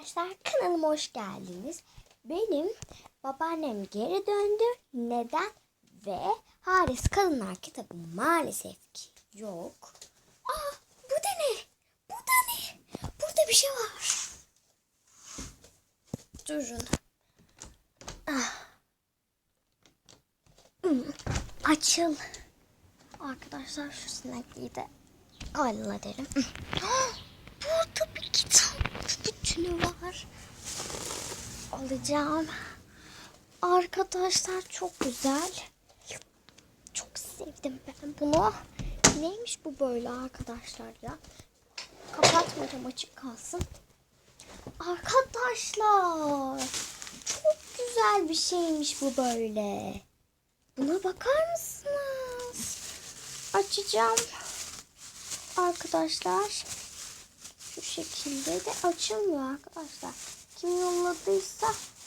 Arkadaşlar kanalıma hoş geldiniz. Benim babaannem geri döndü. Neden? Ve Haris Kadınlar kitabı maalesef ki yok. Aa bu da ne? Bu da ne? Burada bir şey var. Durun. Ah. Hmm, Açıl. Arkadaşlar şu sinekliği de halledelim. Burada bir kitap bütünü var. Alacağım. Arkadaşlar çok güzel. Çok sevdim ben bunu. Neymiş bu böyle arkadaşlar ya? Kapatmayacağım açık kalsın. Arkadaşlar çok güzel bir şeymiş bu böyle. Buna bakar mısınız? Açacağım. Arkadaşlar şu şekilde de açılmıyor arkadaşlar. Kim yolladıysa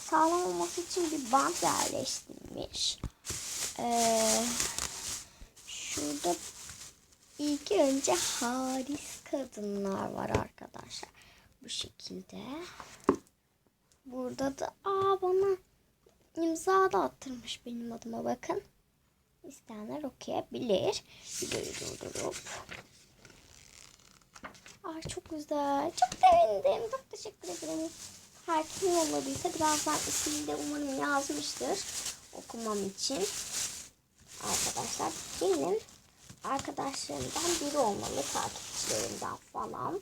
sağlam olması için bir bant yerleştirmiş. Ee, şurada ilk önce haris kadınlar var arkadaşlar. Bu şekilde. Burada da aa bana imza da attırmış benim adıma bakın. İsteyenler okuyabilir. Videoyu durdurup. Ay çok güzel. Çok sevindim. Çok teşekkür ederim. Her kim yolladıysa birazdan ismini de umarım yazmıştır. Okumam için. Arkadaşlar benim arkadaşlarımdan biri olmalı. Takipçilerimden falan.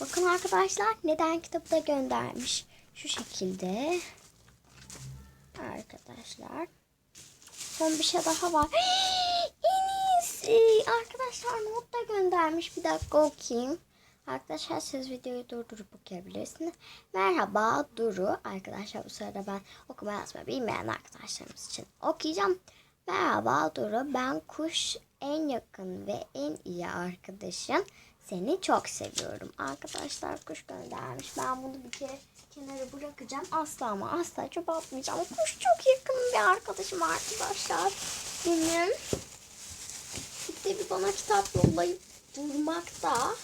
Bakın arkadaşlar neden kitabı da göndermiş. Şu şekilde. Arkadaşlar. Son bir şey daha var. en iyisi. Arkadaşlar not da göndermiş. Bir dakika okuyayım. Arkadaşlar siz videoyu durdurup okuyabilirsiniz. Merhaba Duru. Arkadaşlar bu sırada ben okuma yazma bilmeyen arkadaşlarımız için okuyacağım. Merhaba Duru. Ben kuş en yakın ve en iyi arkadaşın. Seni çok seviyorum. Arkadaşlar kuş göndermiş. Ben bunu bir kere kenara bırakacağım. Asla ama asla çöpe atmayacağım. Kuş çok yakın bir arkadaşım arkadaşlar. Benim. Bir de bir bana kitap yollayıp durmakta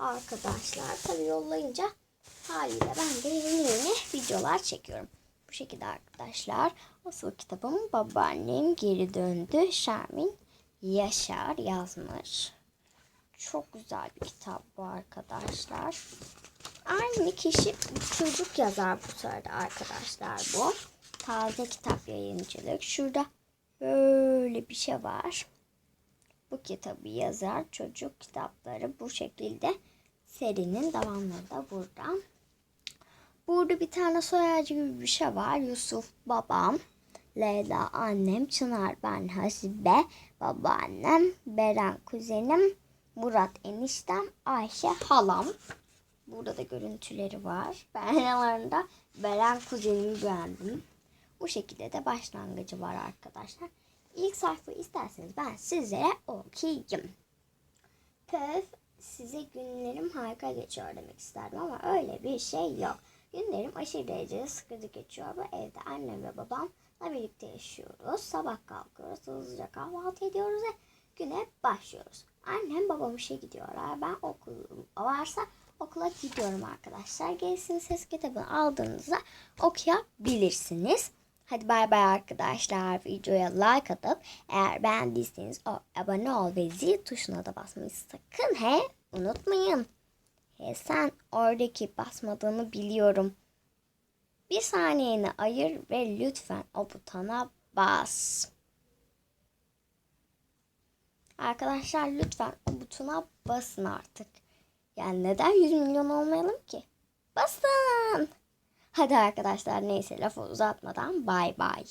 arkadaşlar. Tabi yollayınca haliyle ben de yeni yeni videolar çekiyorum. Bu şekilde arkadaşlar. Asıl kitabım babaannem geri döndü. Şermin Yaşar yazmış. Çok güzel bir kitap bu arkadaşlar. Aynı kişi çocuk yazar bu sırada arkadaşlar bu. Taze kitap yayıncılık. Şurada böyle bir şey var. Bu kitabı yazar çocuk kitapları bu şekilde serinin devamları da burada. Burada bir tane soy ağacı gibi bir şey var. Yusuf babam, Leyla annem, Çınar ben Hasibe, babaannem, Beren kuzenim, Murat eniştem, Ayşe halam. Burada da görüntüleri var. Ben aralarında Beren kuzenimi beğendim. Bu şekilde de başlangıcı var arkadaşlar. İlk sayfayı isterseniz ben size okuyayım. Pöf size günlerim harika geçiyor demek isterdim ama öyle bir şey yok. Günlerim aşırı derecede sıkıcı geçiyor. Bu evde annem ve babamla birlikte yaşıyoruz. Sabah kalkıyoruz, hızlıca kahvaltı ediyoruz ve güne başlıyoruz. Annem babam işe gidiyorlar. Ben okulum varsa okula gidiyorum arkadaşlar. Gerisini ses kitabını aldığınızda okuyabilirsiniz. Hadi bay bay arkadaşlar. Videoya like atıp eğer beğendiyseniz o, abone ol ve zil tuşuna da basmayı sakın he unutmayın. He sen oradaki basmadığını biliyorum. Bir saniyeni ayır ve lütfen o butona bas. Arkadaşlar lütfen o butona basın artık. Yani neden 100 milyon olmayalım ki? Basın. Hadi arkadaşlar neyse lafı uzatmadan bay bay.